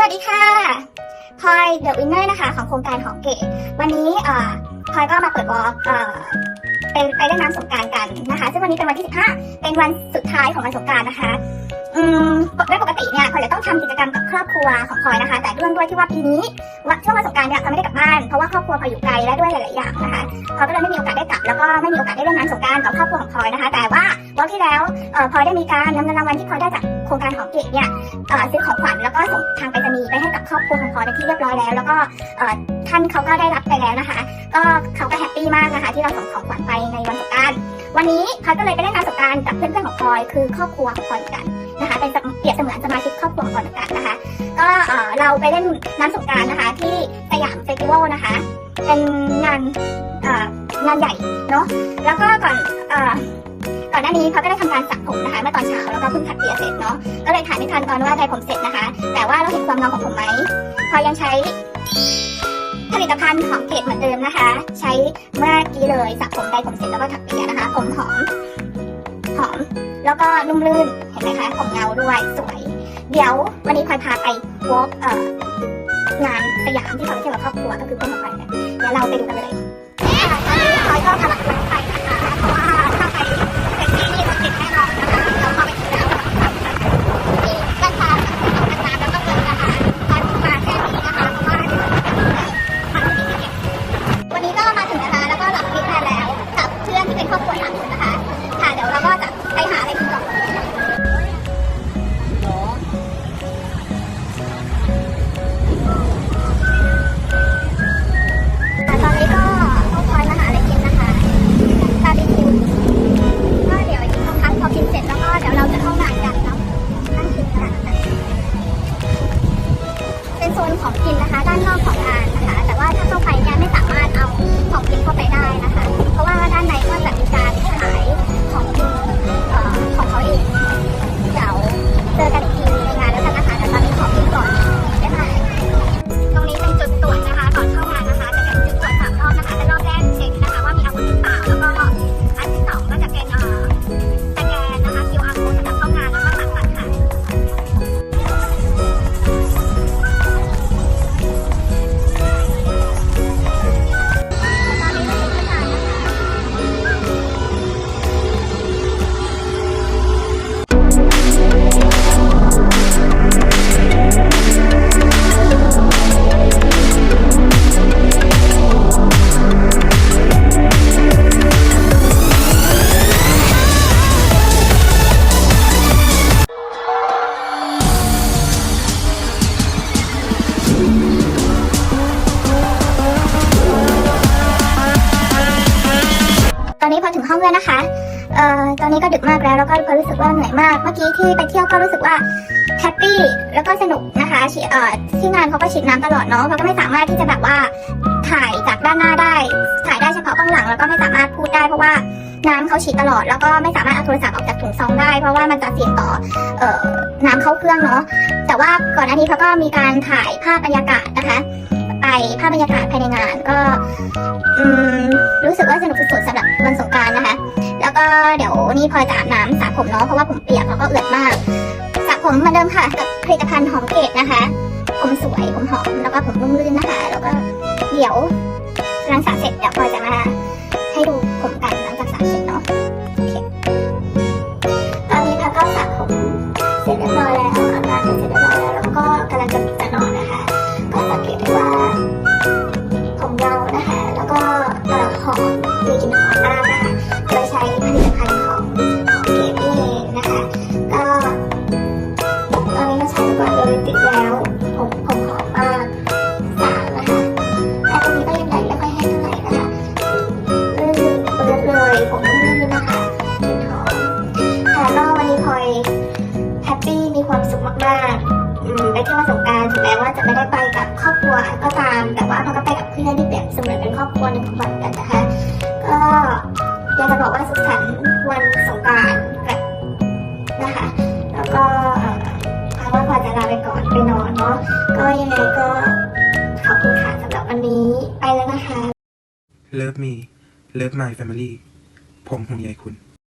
สวัสดีค่ะพลอยเดอะวินเนอร์นะคะของโครงการของเกตวันนี้เอ่อพลอยก็มาเปิดวอล์กเอ่อเป็นไปเล่นน้ำสงการกันนะคะ ซึ่งวันนี้เป็นวันที่ 15 เป็นวันสุดท้ายของวันสงกรารนะคะอืมโดยปกติเนี่ยพลอยจะต้องทำกิจกรรมกับครอบครัวของพลอยนะคะ แต่เรื่องด้วยที่ว่าปีนี้ว่าช่วงวันสงการเนี่ยพลอยไม่ได้กลับบ้านเพราะว่าครอบครัวพลอยอยู่ไกลและด้วยหลาย ๆ อย่างนะคะพลอยก็เลยไม่มีโอกาสได้กลับแล้วก็ไม่มีโอกาสได้เล่นน้ำสงการกับครอบครัวของพลอยนะคะ แต่ว่ารอบที่แล้วเอ่อพลอยได้มีการนำเงินรางวัลที่พลอยได้จาก โครงการของเกตเนี่ยซื้อของขวัญแล้วก็ส่งทางไปรษณีย์ไปให้กับครอบครัวของพลอเป็นที่เรียบร้อยแล้ว แล้วก็ท่านเขาก็ได้รับไปแล้วนะคะ ก็เขาก็แฮปปี้มากนะคะ ที่เราส่งของขวัญไปในวันสงกรารวันนี้พอยก็เลยไปเล่นน้ำสงกรารกับเพื่อนๆของพลอยคือครอบครัวของพลอยเหมือนกันนะคะเป็นเปรียบเสมือนสมาชิกครอบครัวของพอยเหมือนกันนะคะ ก็เราไปเล่นน้ำสงกรารนะคะที่สยามเฟสติวัลนะคะ เป็นงานงานใหญ่เนาะแล้วก็ก่อน อ่อก่อนหน้านี้เขาก็ได้ทำการสระผมนะคะเมื่อตอนเช้าแล้วก็เพิ่งขัดเปียเสร็จเนาะก็เลยถ่ายไม่ทันตอนว่าไดผมเสร็จนะคะ แต่ว่าเราเห็นความเงาของผมไหมพลอยยังใช้ผลิตภัณฑ์ของเกดเหมือนเดิมนะคะ ใช้เมื่อกี้เลยสระผมไดผมเสร็จแล้วก็ถักเปียนะคะ ผมหอมหอมแล้วก็นุ่มลื่นเห็นไหมคะผมเงาด้วยสวย เดี๋ยววันนี้พลอยพาไปวอล์กเอ่องานสยามที่เขาไปเที่ยวกับครอบครัวก็คือเพื่อนของพลอยเนี่ยเดี๋ยวเราไปดูกันเลยค่ะตอนนี้พลอยก็กำลัง ซนของกินนะคะ ด้านนอกของงานนะคะ แต่ว่าถ้าเข้าไปเนี่ยไม่สามารถเอาของกินเข้าไปได้นะคะ เพราะว่าด้านในก็จะมีการ ห้องแล้วนะคะ เอ่อ ตอนนี้ก็ดึกมากแล้ว แล้วก็พอรู้สึกว่าเหนื่อยมาก เมื่อกี้ที่ไปเที่ยวก็รู้สึกว่าแฮปปี้ แล้วก็สนุกนะคะเอ่อที่งานเขาก็ฉีดน้ำตลอดเนาะเราก็ไม่สามารถที่จะแบบว่าถ่ายจากด้านหน้าได้ ถ่ายได้เฉพาะกล้องหลัง แล้วก็ไม่สามารถพูดได้เพราะว่าน้ำเขาฉีดตลอด แล้วก็ไม่สามารถเอาโทรศัพท์ออกจากถุงซองได้ เพราะว่ามันจะเสี่ยงต่อเอ่อน้ำเข้าเครื่องเนาะ แต่ว่าก่อนหน้านี้เขาก็มีการถ่ายภาพบรรยากาศนะคะ ไปภาพบรรยากาศภายในงานก็รู้สึกว่าสนุกสุดๆสำหรับวันสงการนะคะ แล้วก็เดี๋ยวนี่พอจะอาบน้ำสระผมเนาะเพราะว่าผมเปียกแล้วก็เอือดมากสระผมเหมือนเดิมค่ะกับผลิตภัณฑ์หอมเกตนะคะ ผมสวยผมหอมแล้วก็ผมนุ่มลื่นนะคะ แล้วก็เดี๋ยวหลังสระเสร็จเดี๋ยวพอจะมาให้ดู อยากจะบอกว่าสุขสันต์วันสงกรารกับนะคะ แล้วก็เอ่อพาว่าพอจะลาไปก่อนไปนอนเนาะ ก็ยังไงก็ขอบคุณค่ะสำหรับวันนี้ไปแล้วนะคะ Love me Love my family ผมห่วงใยคุณ